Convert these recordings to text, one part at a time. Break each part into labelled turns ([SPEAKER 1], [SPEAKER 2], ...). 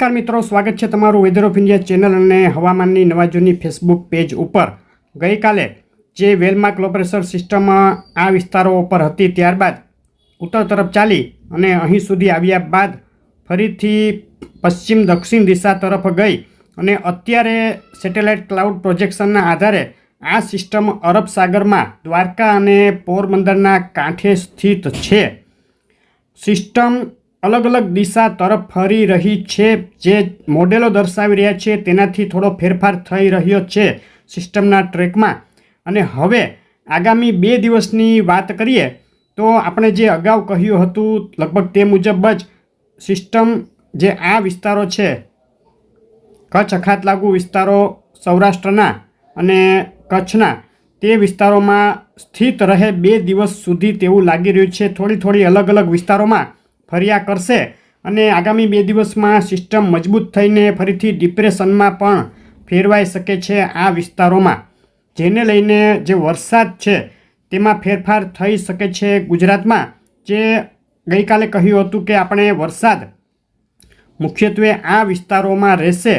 [SPEAKER 1] નમસ્કાર મિત્રો, સ્વાગત છે તમારું વેધર ઓફ ઇન્ડિયા ચેનલ અને હવામાનની નવા જૂની ફેસબુક પેજ ઉપર. ગઈકાલે જે વેલમાર્ક લો પ્રેશર સિસ્ટમ આ વિસ્તારો ઉપર હતી, ત્યારબાદ ઉત્તર તરફ ચાલી અને અહીં સુધી આવ્યા બાદ ફરીથી પશ્ચિમ દક્ષિણ દિશા તરફ ગઈ અને અત્યારે સેટેલાઇટ ક્લાઉડ પ્રોજેક્શનના આધારે આ સિસ્ટમ અરબ સાગરમાં દ્વારકા અને પોરબંદરના કાંઠે સ્થિત છે. સિસ્ટમ અલગ અલગ દિશા તરફ ફરી રહી છે, જે મોડેલો દર્શાવી રહ્યા છે. તેનાથી થોડો ફેરફાર થઈ રહ્યો છે સિસ્ટમના ટ્રેકમાં. અને હવે, આગામી બે દિવસની વાત કરીએ, તો આપણે જે અગાઉ કહ્યું હતું, લગભગ તે મુજબ જ સિસ્ટમ જે આ વિસ્તારો છે, કચ્છ અખાત લાગુ વિસ્તારો, સૌરાષ્ટ્રના અને કચ્છના, તે વિસ્તારોમાં સ્થિત રહે બે દિવસ સુધી તેવું લાગી રહ્યું છે. થોડી થોડી અલગ અલગ વિસ્તારોમાં ફર્યા કરશે અને આગામી બે દિવસમાં સિસ્ટમ મજબૂત થઈને ફરીથી ડિપ્રેશનમાં પણ ફેરવાઈ શકે છે આ વિસ્તારોમાં. જેને લઈને જે વરસાદ છે તેમાં ફેરફાર થઈ શકે છે ગુજરાતમાં. જે ગઈકાલે કહ્યું હતું કે આપણે વરસાદ મુખ્યત્વે આ વિસ્તારોમાં રહેશે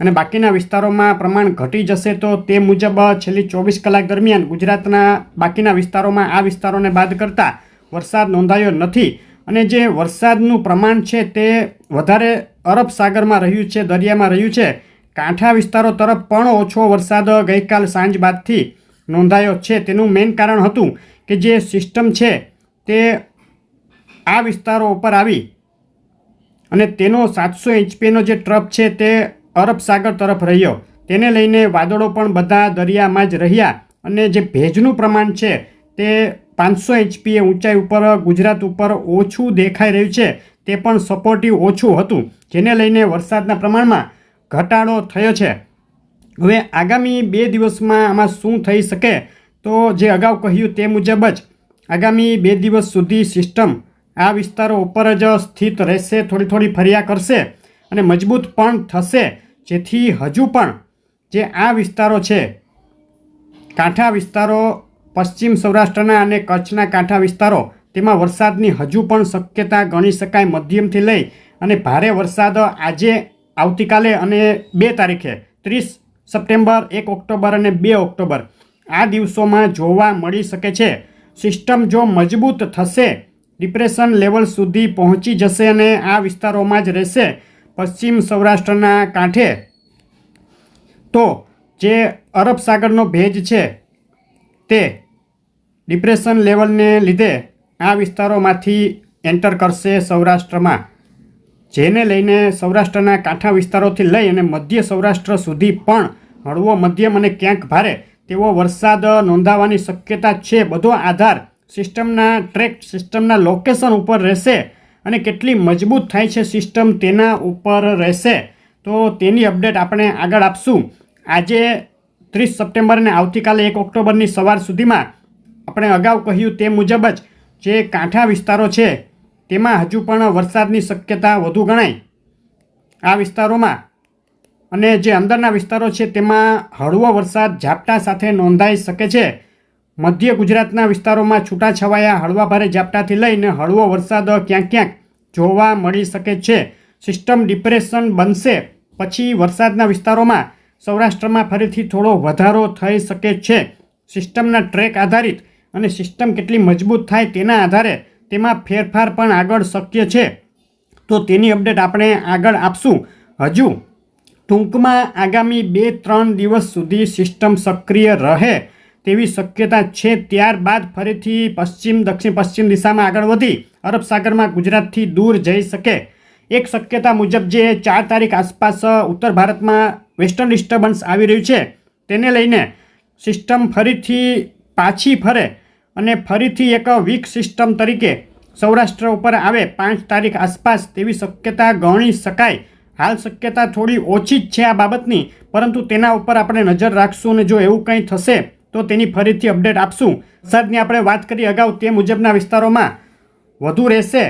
[SPEAKER 1] અને બાકીના વિસ્તારોમાં પ્રમાણ ઘટી જશે તો તે મુજબ છેલ્લી ચોવીસ કલાક દરમિયાન ગુજરાતના બાકીના વિસ્તારોમાં આ વિસ્તારોને બાદ કરતાં વરસાદ નોંધાયો નથી. અને જે વરસાદનું પ્રમાણ છે તે વધારે અરબ સાગરમાં રહ્યું છે, દરિયામાં રહ્યું છે. કાંઠા વિસ્તારો તરફ પણ ઓછો વરસાદ ગઈકાલ સાંજ બાદથી નોંધાયો છે. તેનું મેઇન કારણ હતું કે જે સિસ્ટમ છે તે આ વિસ્તારો ઉપર આવી અને તેનો સાતસો એચપીનો જે ટ્રપ છે તે અરબ સાગર તરફ રહ્યો. તેને લઈને વાદળો પણ બધા દરિયામાં જ રહ્યા અને જે ભેજનું પ્રમાણ છે તે પાંચસો એચપીએ ઊંચાઈ ઉપર, ગુજરાત ઉપર ઓછું દેખાઈ રહ્યું છે. તે પણ સપોર્ટિવ ઓછું હતું, જેને લઈને વરસાદના પ્રમાણમાં ઘટાડો થયો છે. હવે આગામી બે દિવસમાં આમાં શું થઈ શકે? તો જે અગાઉ કહ્યું તે મુજબ જ આગામી બે દિવસ સુધી સિસ્ટમ આ વિસ્તારો ઉપર જ સ્થિત રહેશે, થોડી થોડી ફર્યા કરશે અને મજબૂત પણ થશે. જેથી હજુ પણ જે આ વિસ્તારો છે, કાંઠા વિસ્તારો પશ્ચિમ સૌરાષ્ટ્રના અને કચ્છના કાંઠા વિસ્તારો, તેમાં વરસાદની હજુ પણ શક્યતા ગણી શકાય મધ્યમથી લઈ અને ભારે વરસાદ આજે આવતીકાલે અને બે તારીખે, ત્રીસ સપ્ટેમ્બર, એક ઓક્ટોબર અને બે ઓક્ટોબર. આ દિવસોમાં જોવા મળી શકે છે, સિસ્ટમ જો મજબૂત થશે, ડિપ્રેશન લેવલ સુધી પહોંચી જશે અને આ વિસ્તારોમાં જ રહેશે પશ્ચિમ સૌરાષ્ટ્રના કાંઠે. તો, જે અરબ સાગરનો ભેજ છે, તે ડિપ્રેશન લેવલને લીધે આ વિસ્તારોમાંથી એન્ટર કરશે સૌરાષ્ટ્રમાં. જેને લઈને સૌરાષ્ટ્રના કાંઠા વિસ્તારોથી લઈ અને મધ્ય સૌરાષ્ટ્ર સુધી પણ હળવો મધ્યમ અને ક્યાંક ભારે તેવો વરસાદ નોંધાવાની શક્યતા છે. બધો આધાર સિસ્ટમના ટ્રેક સિસ્ટમના લોકેશન ઉપર રહેશે અને કેટલી મજબૂત થાય છે સિસ્ટમ તેના ઉપર રહેશે. તો તેની અપડેટ આપણે આગળ આપશું. આજે ત્રીસ સપ્ટેમ્બર અને આવતીકાલે એક ઓક્ટોબરની સવાર સુધીમાં આપણે અગાઉ કહ્યું તે મુજબ જ જે કાંઠા વિસ્તારો છે, તેમાં હજુ પણ વરસાદની શક્યતા વધુ ગણાય. આ વિસ્તારોમાં અને જે અંદરના વિસ્તારો છે, તેમાં હળવો વરસાદ ઝાપટા સાથે નોંધાઈ શકે છે. મધ્ય ગુજરાતના વિસ્તારોમાં છૂટાછવાયા હળવા ભારે ઝાપટાથી લઈને હળવો વરસાદ ક્યાંક ક્યાંક જોવા મળી શકે છે. સિસ્ટમ ડિપ્રેશન બનશે પછી વરસાદના વિસ્તારોમાં સૌરાષ્ટ્રમાં ફરીથી થોડો વધારો થઈ શકે છે. સિસ્ટમના ટ્રેક આધારિત અને સિસ્ટમ કેટલી મજબૂત થાય તેના આધારે તેમાં ફેરફાર પણ આગળ શક્ય છે. તો તેની અપડેટ આપણે આગળ આપશું. હજુ ટૂંકમાં આગામી બે ત્રણ દિવસ સુધી સિસ્ટમ સક્રિય રહે તેવી શક્યતા છે. ત્યારબાદ ફરીથી પશ્ચિમ, દક્ષિણ, પશ્ચિમ દિશામાં આગળ વધી અરબ સાગરમાં ગુજરાતથી દૂર જઈ શકે. એક શક્યતા મુજબ જે ચાર તારીખ આસપાસ ઉત્તર ભારતમાં વેસ્ટર્ન ડિસ્ટર્બન્સ આવી રહ્યું છે, તેને લઈને સિસ્ટમ ફરીથી પાછી ફરે અને ફરીથી એક વીક સિસ્ટમ તરીકે સૌરાષ્ટ્ર ઉપર આવે પાંચ તારીખ આસપાસ તેવી શક્યતા ગણી શકાય. હાલ શક્યતા થોડી ઓછી જ છે આ બાબતની, પરંતુ તેના ઉપર આપણે નજર રાખશું અને જો એવું કંઈ થશે, તો તેની ફરીથી અપડેટ આપશું. વરસાદની આપણે વાત કરી અગાઉ તે મુજબના વિસ્તારોમાં વધુ રહેશે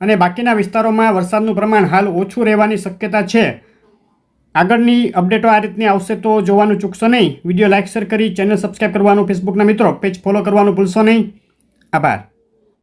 [SPEAKER 1] અને બાકીના વિસ્તારોમાં વરસાદનું પ્રમાણ હાલ ઓછું રહેવાની શક્યતા છે. આગળની અપડેટો આ રીતની આવશે તો જોવાનું ચૂકશો નહીં. વીડિયો લાઇક શેર કરી ચેનલ સબસ્ક્રાઈબ કરવાનું ફેસબુકના મિત્રો પેજ ફોલો કરવાનું ભૂલશો નહીં. આભાર.